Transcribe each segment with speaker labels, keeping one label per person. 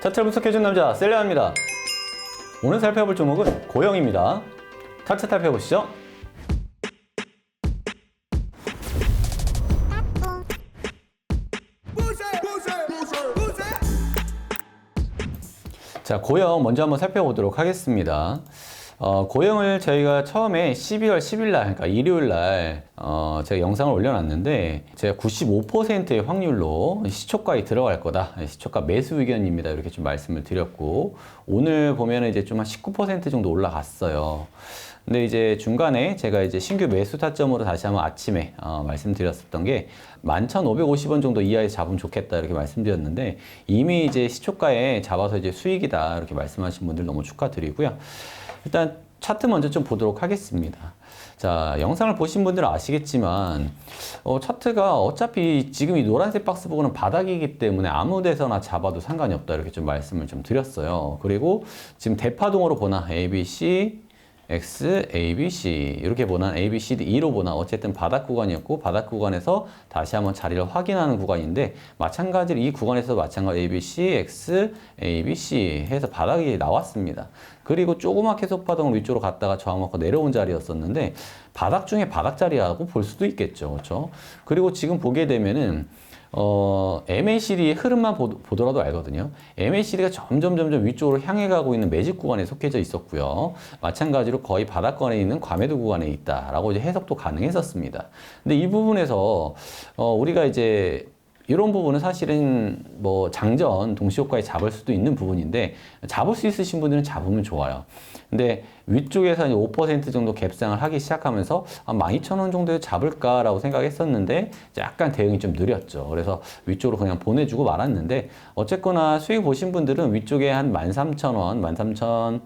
Speaker 1: 차트를 분석해준 남자 셀레아입니다. 오늘 살펴볼 종목은 고영입니다. 차트 살펴보시죠. 자, 고영 먼저 한번 살펴보도록 하겠습니다. 어, 고영을 저희가 처음에 12월 10일 날, 그러니까 일요일 날, 어, 제가 영상을 올려놨는데, 제가 95%의 확률로 시초가에 들어갈 거다. 시초가 매수 의견입니다. 이렇게 좀 말씀을 드렸고, 오늘 보면 이제 좀 한 19% 정도 올라갔어요. 근데 이제 중간에 제가 이제 신규 매수 타점으로 다시 한번 아침에 어, 말씀드렸었던 게 11,550원 정도 이하에서 잡으면 좋겠다 이렇게 말씀드렸는데 이미 이제 시초가에 잡아서 이제 수익이다 이렇게 말씀하신 분들 너무 축하드리고요. 일단 차트 먼저 좀 보도록 하겠습니다. 자, 영상을 보신 분들은 아시겠지만, 어, 차트가 어차피 지금 이 노란색 박스 부분은 바닥이기 때문에 아무 데서나 잡아도 상관이 없다. 이렇게 좀 말씀을 좀 드렸어요. 그리고 지금 대파동으로 보나, A, B, C, X, A, B, C 이렇게 보나 A, B, C, D, E로 보나 어쨌든 바닥 구간이었고 바닥 구간에서 다시 한번 자리를 확인하는 구간인데 마찬가지로 이 구간에서 마찬가지 A, B, C, X, A, B, C 해서 바닥이 나왔습니다. 그리고 조그맣게 소파동을 위쪽으로 갔다가 저항먹고 내려온 자리였었는데 바닥 중에 바닥 자리라고 볼 수도 있겠죠. 그렇죠? 그리고 지금 보게 되면은 어, MACD의 흐름만 보, 보더라도 알거든요. MACD가 점점 점점 위쪽으로 향해 가고 있는 매직 구간에 속해져 있었고요. 마찬가지로 거의 바닥권에 있는 과매도 구간에 있다라고 이제 해석도 가능했었습니다. 근데 이 부분에서 어, 우리가 이제 이런 부분은 사실은 뭐 장전 동시효과에 잡을 수도 있는 부분인데 잡을 수 있으신 분들은 잡으면 좋아요. 근데 위쪽에서 이제 5% 정도 갭상을 하기 시작하면서 한 12,000원 정도에 잡을까라고 생각했었는데 약간 대응이 좀 느렸죠. 그래서 위쪽으로 그냥 보내주고 말았는데 어쨌거나 수익 보신 분들은 위쪽에 한 13,000원, 13,000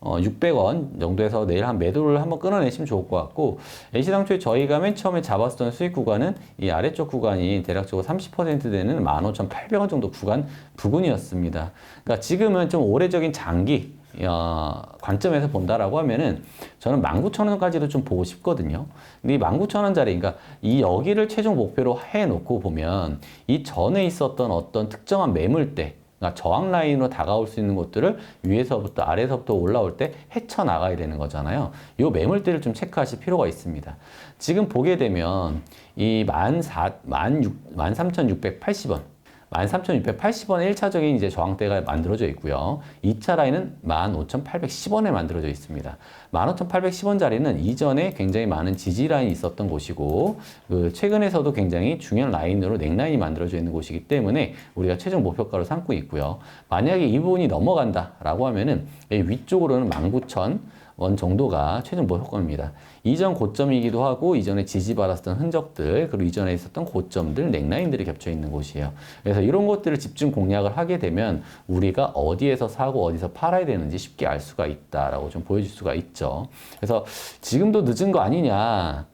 Speaker 1: 어, 600원 정도에서 내일 한 매도를 한번 끊어내시면 좋을 것 같고 애시당초에 저희가 맨 처음에 잡았던 수익 구간은 이 아래쪽 구간이 대략적으로 30% 되는 15,800원 정도 구간 부근이었습니다. 그러니까 지금은 좀 오래적인 장기 어, 관점에서 본다라고 하면은 저는 19,000원까지도 좀 보고 싶거든요. 근데 이 19,000원짜리, 그러니까 이 여기를 최종 목표로 해놓고 보면 이 전에 있었던 어떤 특정한 매물대, 그러니까 저항 라인으로 다가올 수 있는 것들을 위에서부터 아래서부터 올라올 때 헤쳐 나가야 되는 거잖아요. 이 매물대를 좀 체크하실 필요가 있습니다. 지금 보게 되면 이 13,680원 13,680원의 1차적인 이제 저항대가 만들어져 있고요. 2차 라인은 15,810원에 만들어져 있습니다. 15,810원 자리는 이전에 굉장히 많은 지지 라인이 있었던 곳이고, 그 최근에서도 굉장히 중요한 라인으로 넥라인이 만들어져 있는 곳이기 때문에 우리가 최종 목표가로 삼고 있고요. 만약에 이 부분이 넘어간다라고 하면은 이 위쪽으로는 19,000, 원 정도가 최종 목표가입니다. 이전 고점이기도 하고 이전에 지지받았던 흔적들 그리고 이전에 있었던 고점들 넥라인들이 겹쳐 있는 곳이에요. 그래서 이런 것들을 집중 공략을 하게 되면 우리가 어디에서 사고 어디서 팔아야 되는지 쉽게 알 수가 있다라고 좀 보여줄 수가 있죠. 그래서 지금도 늦은 거 아니냐.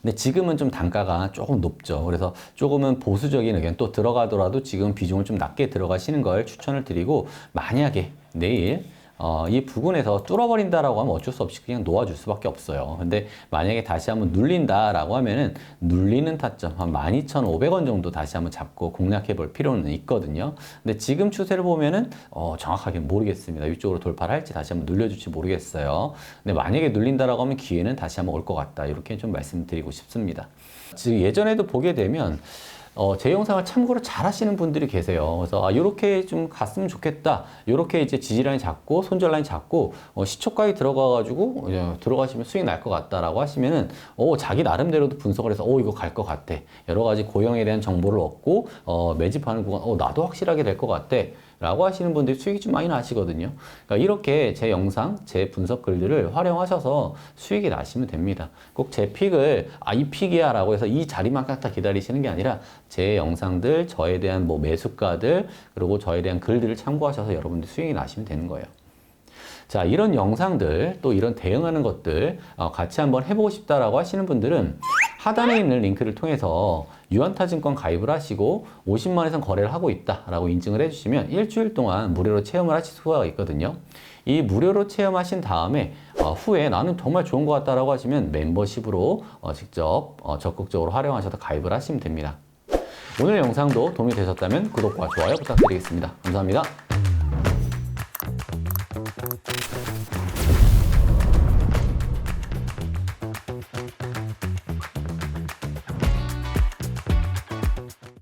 Speaker 1: 근데 지금은 좀 단가가 조금 높죠. 그래서 조금은 보수적인 의견 또 들어가더라도 지금 비중을 좀 낮게 들어가시는 걸 추천을 드리고 만약에 내일 어, 이 부분에서 뚫어버린다라고 하면 어쩔 수 없이 그냥 놓아줄 수밖에 없어요. 근데 만약에 다시 한번 눌린다라고 하면은 눌리는 타점 한 12,500원 정도 다시 한번 잡고 공략해 볼 필요는 있거든요. 근데 지금 추세를 보면은 어, 정확하게 모르겠습니다. 위쪽으로 돌파를 할지 다시 한번 눌려줄지 모르겠어요. 근데 만약에 눌린다라고 하면 기회는 다시 한번 올 것 같다. 이렇게 좀 말씀드리고 싶습니다. 지금 예전에도 보게 되면 어, 제 영상을 참고로 잘 하시는 분들이 계세요. 그래서, 아, 요렇게 좀 갔으면 좋겠다. 요렇게 이제 지지라인 잡고, 손절라인 잡고, 어, 시초가에 들어가가지고, 어, 들어가시면 수익 날 것 같다라고 하시면은, 어, 자기 나름대로도 분석을 해서, 어, 이거 갈 것 같아. 여러 가지 고용에 대한 정보를 얻고, 어, 매집하는 구간, 어, 나도 확실하게 될 것 같아. 라고 하시는 분들이 수익이 좀 많이 나시거든요. 그러니까 이렇게 제 영상, 제 분석 글들을 활용하셔서 수익이 나시면 됩니다. 꼭 제 픽을, 아, 이 픽이야 라고 해서 이 자리만 깎다 기다리시는 게 아니라 제 영상들, 저에 대한 뭐 매수가들, 그리고 저에 대한 글들을 참고하셔서 여러분들 수익이 나시면 되는 거예요. 자, 이런 영상들, 또 이런 대응하는 것들 어, 같이 한번 해보고 싶다라고 하시는 분들은 하단에 있는 링크를 통해서 유한타증권 가입을 하시고 50만 에선 거래를 하고 있다라고 인증을 해주시면 일주일 동안 무료로 체험을 하실 수가 있거든요. 이 무료로 체험하신 다음에 어, 후에 나는 정말 좋은 것 같다라고 하시면 멤버십으로 어, 직접 어, 적극적으로 활용하셔서 가입을 하시면 됩니다. 오늘 영상도 도움이 되셨다면 구독과 좋아요 부탁드리겠습니다. 감사합니다.